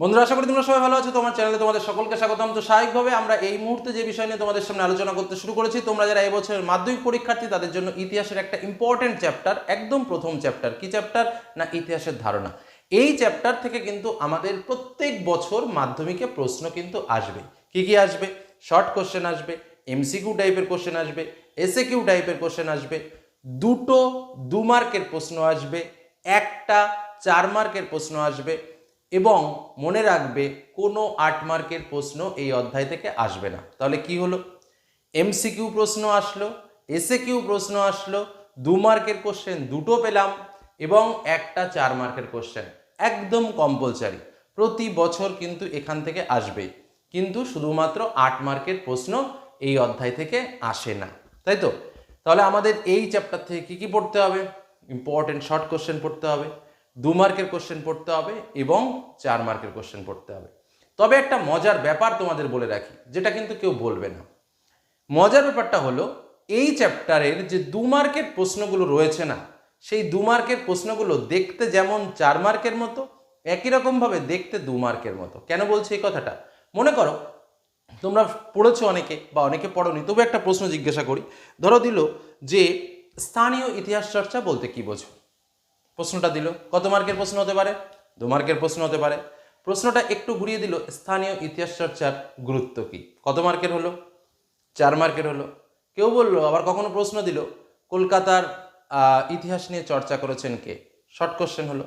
বন্ধুরা, আশা করি তোমরা সবাই ভালো আছো। তোমার চ্যানেলে তোমাদের সকলকে স্বাগতম। তো স্বাভাবিকভাবে আমরা এই মুহূর্তে যে বিষয় নিয়ে তোমাদের সামনে আলোচনা করতে শুরু করেছি, তোমরা যারা এই বছরের মাধ্যমিক পরীক্ষার্থী, তাদের জন্য ইতিহাসের একটা ইম্পর্টেন্ট চ্যাপ্টার একদম প্রথম চ্যাপ্টার কি চ্যাপ্টার না, ইতিহাসের ধারণা। এই চ্যাপ্টার থেকে কিন্তু আমাদের প্রত্যেক বছর মাধ্যমিকে প্রশ্ন কিন্তু আসবে। কি কি আসবে? শর্ট কোশ্চেন আসবে এমসিকিউ টাইপের কোশ্চেন আসবে এসএ কিউ টাইপের কোশ্চেন আসবে, দুটো দু মার্কের প্রশ্ন আসবে, একটা চার মার্কের প্রশ্ন আসবে এবং মনে রাখবে কোনো আট মার্কের প্রশ্ন এই অধ্যায় থেকে আসবে না। তাহলে কি হলো? এমসিকিউ প্রশ্ন আসলো এসে কিউ প্রশ্ন আসলো, দু মার্কের কোশ্চেন দুটো পেলাম এবং একটা চার মার্কের কোশ্চেন একদম কম্পালসারি প্রতি বছর কিন্তু এখান থেকে আসবে, কিন্তু শুধুমাত্র আট মার্কের প্রশ্ন এই অধ্যায় থেকে আসে না। তাই তো? তাহলে আমাদের এই চ্যাপ্টার থেকে কি কি পড়তে হবে? ইম্পর্টেন্ট শর্ট কোশ্চেন পড়তে হবে। দু মার্কের কোশ্চেন পড়তে হবে এবং চার মার্কের কোশ্চেন পড়তে হবে। তবে একটা মজার ব্যাপার তোমাদের বলে রাখি, যেটা কিন্তু কেউ বলবে না। মজার ব্যাপারটা হলো, এই চ্যাপ্টারের যে দু মার্কের প্রশ্নগুলো রয়েছে না, সেই দু মার্কের প্রশ্নগুলো দেখতে যেমন চার মার্কের মতো, একই রকমভাবে দেখতে দু মার্কের মতো। কেন বলছি এই কথাটা? মনে করো, তোমরা পড়েছো অনেকে বা অনেকে পড়োনি, তবু একটা প্রশ্ন জিজ্ঞাসা করি। ধরো দিল যে, স্থানীয় ইতিহাস চর্চা বলতে কি বোঝো? প্রশ্নটা দিল। কত মার্কের প্রশ্ন হতে পারে? দু মার্কের প্রশ্ন হতে পারে। প্রশ্নটা একটু ঘুরিয়ে দিল, স্থানীয় ইতিহাস চর্চার গুরুত্ব কি? কত মার্কের হলো? চার মার্কের হলো। কেউ বলল, আবার কখনো প্রশ্ন দিল, কলকাতার ইতিহাস নিয়ে চর্চা করেছেন কে? শর্ট কোশ্চেন হলো।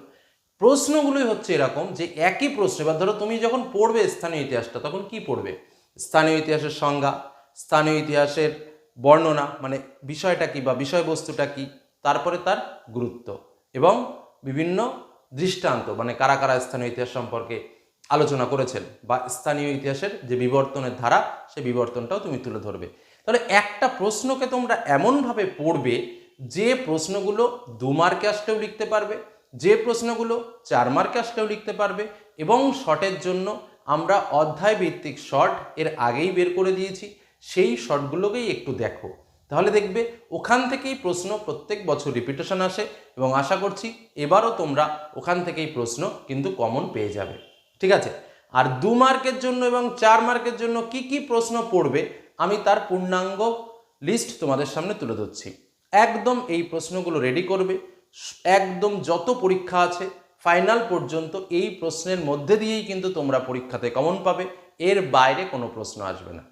প্রশ্নগুলোই হচ্ছে এরকম যে একই প্রশ্ন, এবার ধরো তুমি যখন পড়বে স্থানীয় ইতিহাসটা, তখন কি পড়বে? স্থানীয় ইতিহাসের সংজ্ঞা, স্থানীয় ইতিহাসের বর্ণনা মানে বিষয়টা কি বা বিষয়বস্তুটা কি? তারপরে তার গুরুত্ব। এবং বিভিন্ন দৃষ্টান্ত মানে কারা কারা স্থানীয় ইতিহাস সম্পর্কে আলোচনা করেছেন বা স্থানীয় ইতিহাসের যে বিবর্তনের ধারা সেই বিবর্তনটাও তুমি তুলে ধরবে। তাহলে একটা প্রশ্নকে তোমরা এমনভাবে পড়বে, যে প্রশ্নগুলো দু মার্কে আসলেও লিখতে পারবে, যে প্রশ্নগুলো চার মার্কে আসলেও লিখতে পারবে এবং শর্টের জন্য আমরা অধ্যায় ভিত্তিক শর্ট এর আগেই বের করে দিয়েছি, সেই শর্টগুলোকেই একটু দেখো। তাহলে দেখবে ওখান থেকেই প্রশ্ন প্রত্যেক বছর রিপিটেশন আসে এবং আশা করছি এবারও তোমরা ওখান থেকেই প্রশ্ন কিন্তু কমন পেয়ে যাবে। ঠিক আছে? আর দু মার্কের জন্য এবং চার মার্কের জন্য কি কি প্রশ্ন পড়বে আমি তার পূর্ণাঙ্গ লিস্ট তোমাদের সামনে তুলে ধরছি। একদম এই প্রশ্নগুলো রেডি করবে। একদম যত পরীক্ষা আছে ফাইনাল পর্যন্ত এই প্রশ্নের মধ্যে দিয়েই কিন্তু তোমরা পরীক্ষাতে কমন পাবে। এর বাইরে কোনো প্রশ্ন আসবে না।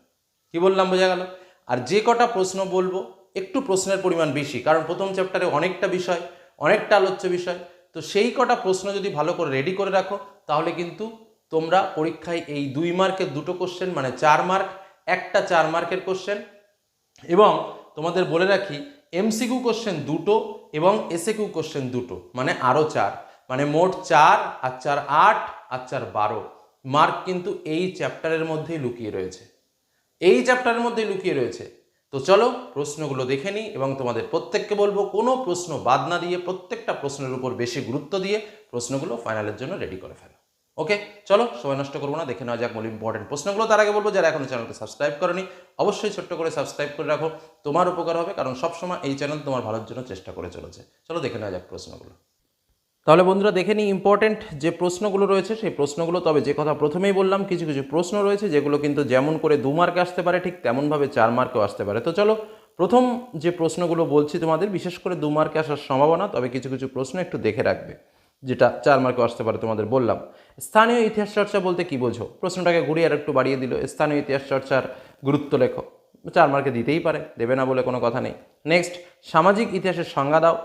কি বললাম, বোঝা গেল? আর যে কটা প্রশ্ন বলব, একটু প্রশ্নের পরিমাণ বেশি, কারণ প্রথম চ্যাপ্টারে অনেকটা বিষয়, অনেকটা আলোচ্য বিষয়। তো সেই কটা প্রশ্ন যদি ভালো করে রেডি করে রাখো, তাহলে কিন্তু তোমরা পরীক্ষায় এই দুই মার্কের দুটো কোশ্চেন মানে চার মার্ক, একটা চার মার্কের কোশ্চেন এবং তোমাদের বলে রাখি এমসিকিউ কোশ্চেন দুটো এবং এসএকিউ কোশ্চেন দুটো মানে আরও চার মানে মোট চার, আর চার আট, আর চার বারো মার্ক কিন্তু এই চ্যাপ্টারের মধ্যেই লুকিয়ে রয়েছে। এই চ্যাপ্টারের মধ্যেই লুকিয়ে রয়েছে। তো চলো প্রশ্নগুলো দেখে নিই এবং তোমাদের প্রত্যেককে বলব, কোনো প্রশ্ন বাদ না দিয়ে প্রত্যেকটা প্রশ্নের উপর বেশি গুরুত্ব দিয়ে প্রশ্নগুলো ফাইনালের জন্য রেডি করে ফেলো। ওকে চলো, সময় নষ্ট করব না, দেখে নেওয়া যাক মূল ইম্পর্টেন্ট প্রশ্নগুলো। তার আগে বলব, যারা এখনও চ্যানেলকে সাবস্ক্রাইব করনি, অবশ্যই ছোট্ট করে সাবস্ক্রাইব করে রাখো। তোমার উপকার হবে, কারণ সবসময় এই চ্যানেল তোমার ভালোর জন্য চেষ্টা করে চলেছে। চলো, দেখে নেওয়া যাক প্রশ্নগুলো। তাহলে বন্ধুরা দেখে নিই ইম্পর্টেন্ট যে প্রশ্নগুলো রয়েছে, সেই প্রশ্নগুলো, তবে যে কথা প্রথমেই বললাম, কিছু কিছু প্রশ্ন রয়েছে, যেগুলো কিন্তু যেমন করে দু মার্কে আসতে পারে, ঠিক তেমনভাবে চার মার্কেও আসতে পারে। তো চলো, প্রথম যে প্রশ্নগুলো বলছি তোমাদের, বিশেষ করে দু মার্কে আসার সম্ভাবনা, তবে কিছু কিছু প্রশ্ন একটু দেখে রাখবে, যেটা চার মার্কে আসতে পারে তোমাদের বললাম। স্থানীয় ইতিহাস চর্চা বলতে কি বোঝো? প্রশ্নটাকে ঘুরিয়ে আর একটু বাড়িয়ে দিল, স্থানীয় ইতিহাস চর্চার গুরুত্ব লেখো। চার মার্কে দিতেই পারে, দেবে না বলে কোনো কথা নেই। নেক্সট সামাজিক ইতিহাসের সংজ্ঞা দাও।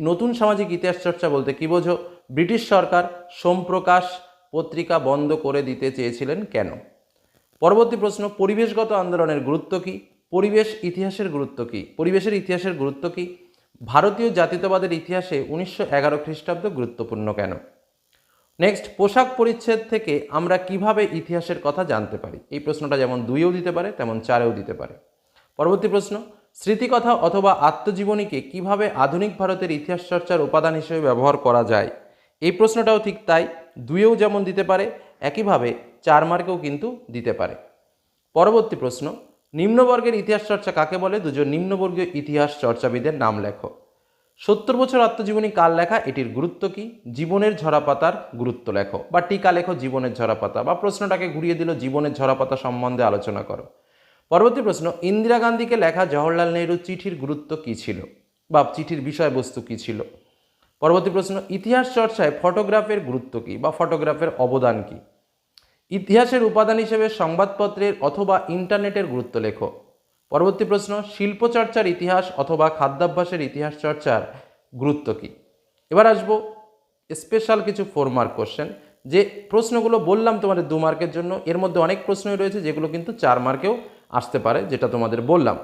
নতুন সামাজিক ইতিহাস চর্চা বলতে কি বোঝো? ব্রিটিশ সরকার সোমপ্রকাশ পত্রিকা বন্ধ করে দিতে চেয়েছিলেন কেন? পরবর্তী প্রশ্ন, পরিবেশগত আন্দোলনের গুরুত্ব কী? পরিবেশ ইতিহাসের গুরুত্ব কী? পরিবেশের ইতিহাসের গুরুত্ব কী? ভারতীয় জাতীয়তাবাদের ইতিহাসে উনিশশো এগারো খ্রিস্টাব্দ গুরুত্বপূর্ণ কেন? নেক্সট, পোশাক পরিচ্ছেদ থেকে আমরা কীভাবে ইতিহাসের কথা জানতে পারি? এই প্রশ্নটা যেমন দুইয়েও দিতে পারে, তেমন চারেও দিতে পারে। পরবর্তী প্রশ্ন স্মৃতিকথা অথবা আত্মজীবনীকে কীভাবে আধুনিক ভারতের ইতিহাস চর্চার উপাদান হিসেবে ব্যবহার করা যায়? এই প্রশ্নটাও ঠিক তাই, দুইয়েও যেমন দিতে পারে, একইভাবে চার মার্কেও কিন্তু দিতে পারে। পরবর্তী প্রশ্ন, নিম্নবর্গের ইতিহাস চর্চা কাকে বলে? দুজন নিম্নবর্গীয় ইতিহাস চর্চাবিদের নাম লেখো। সত্তর বছর আত্মজীবনী কার লেখা? এটির গুরুত্ব কি? জীবনের ঝরাপাতার গুরুত্ব লেখো। বা টিকা লেখো, জীবনের ঝরাপাতা। বা প্রশ্নটাকে ঘুরিয়ে দিল, জীবনের ঝরাপাতা সম্বন্ধে আলোচনা করো। পরবর্তী প্রশ্ন, ইন্দিরা গান্ধীকে লেখা জওহরলাল নেহরু চিঠির গুরুত্ব কী ছিল? বা চিঠির বিষয়বস্তু কী ছিল? পরবর্তী প্রশ্ন, ইতিহাস চর্চায় ফটোগ্রাফের গুরুত্ব কী বা ফটোগ্রাফের অবদান কী? ইতিহাসের উপাদান হিসেবে সংবাদপত্রের অথবা ইন্টারনেটের গুরুত্ব লেখো। পরবর্তী প্রশ্ন, শিল্পচর্চার ইতিহাস অথবা খাদ্যাভ্যাসের ইতিহাস চর্চার গুরুত্ব কী? এবার আসব স্পেশাল কিছু ফোর মার্ক কোশ্চেন যে প্রশ্নগুলো বললাম তোমাদের দু মার্কের জন্য, এর মধ্যে অনেক প্রশ্নই রয়েছে, যেগুলো কিন্তু চার মার্কেও আসতে পারে, যেটা তোমাদের বললাম।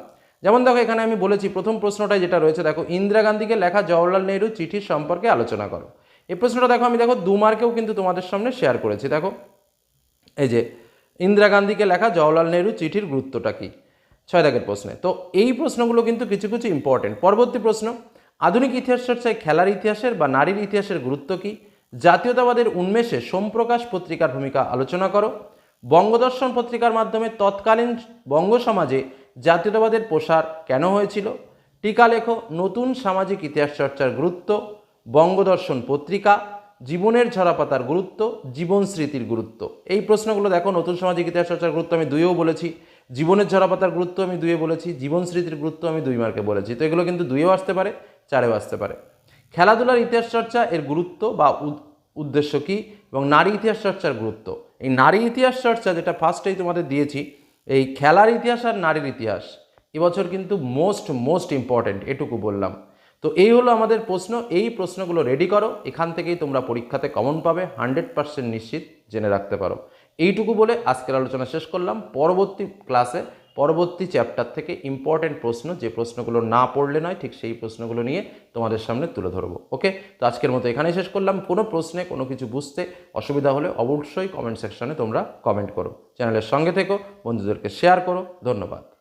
যেমন দেখো, এখানে আমি বলেছি, প্রথম প্রশ্নটাই যেটা রয়েছে, দেখো, ইন্দিরা গান্ধীকে লেখা জওহরলাল নেহরু চিঠির সম্পর্কে আলোচনা করো। এই প্রশ্নটা দেখো, আমি দেখো দু মার্কেও কিন্তু তোমাদের সামনে শেয়ার করেছি, দেখো। এই যে, ইন্দিরা গান্ধীকে লেখা জওহরলাল নেহরু চিঠির গুরুত্বটা কী? ছয় দাগের প্রশ্নে। তো এই প্রশ্নগুলো কিন্তু কিছু কিছু ইম্পর্টেন্ট পরবর্তী প্রশ্ন, আধুনিক ইতিহাস চর্চায় খেলার ইতিহাসের বা নারীর ইতিহাসের গুরুত্ব কী? জাতীয়তাবাদের উন্মেষে সোমপ্রকাশ পত্রিকার ভূমিকা আলোচনা করো। বঙ্গদর্শন পত্রিকার মাধ্যমে তৎকালীন বঙ্গ সমাজে জাতীয়তাবাদের প্রসার কেন হয়েছিল? টিকা লেখো, নতুন সামাজিক ইতিহাস চর্চার গুরুত্ব, বঙ্গদর্শন পত্রিকা, জীবনের ঝরাপাতার গুরুত্ব, জীবন স্মৃতির গুরুত্ব। এই প্রশ্নগুলো দেখো, নতুন সামাজিক ইতিহাস চর্চার গুরুত্ব আমি দুইও বলেছি, জীবনের ঝরাপাতার গুরুত্ব আমি দুইয়ে বলেছি, জীবন স্মৃতির গুরুত্ব আমি দুই মার্কে বলেছি। তো এগুলো কিন্তু দুইয়েও আসতে পারে, চারেও আসতে পারে। খেলাধুলার ইতিহাস চর্চা এর গুরুত্ব বা উদ- উদ্দেশ্য কী? এবং নারী ইতিহাস চর্চার গুরুত্ব। এই নারী ইতিহাস চর্চা যেটা ফার্স্টেই তোমাদের দিয়েছি, এই খেলার ইতিহাস আর নারীর ইতিহাস এবছর কিন্তু মোস্ট মোস্ট ইম্পর্ট্যান্ট এটুকু বললাম। তো এই হলো আমাদের প্রশ্ন, এই প্রশ্নগুলো রেডি করো, এখান থেকেই তোমরা পরীক্ষাতে কমন পাবে হান্ড্রেড পার্সেন্ট নিশ্চিত, জেনে রাখতে পারো। এইটুকু বলে আজকের আলোচনা শেষ করলাম, পরবর্তী ক্লাসে পরবর্তী চ্যাপ্টার থেকে ইম্পর্টেন্ট প্রশ্ন, যে প্রশ্নগুলো না পড়লে নয়, ঠিক সেই প্রশ্নগুলো নিয়ে তোমাদের সামনে তুলে ধরবো ওকে তো আজকের মতো এখানেই শেষ করলাম। কোনো প্রশ্নে কোনো কিছু বুঝতে অসুবিধা হলে অবশ্যই কমেন্ট সেকশনে তোমরা কমেন্ট করো। চ্যানেলের সঙ্গে থেকো, বন্ধুদেরকে শেয়ার করো। ধন্যবাদ।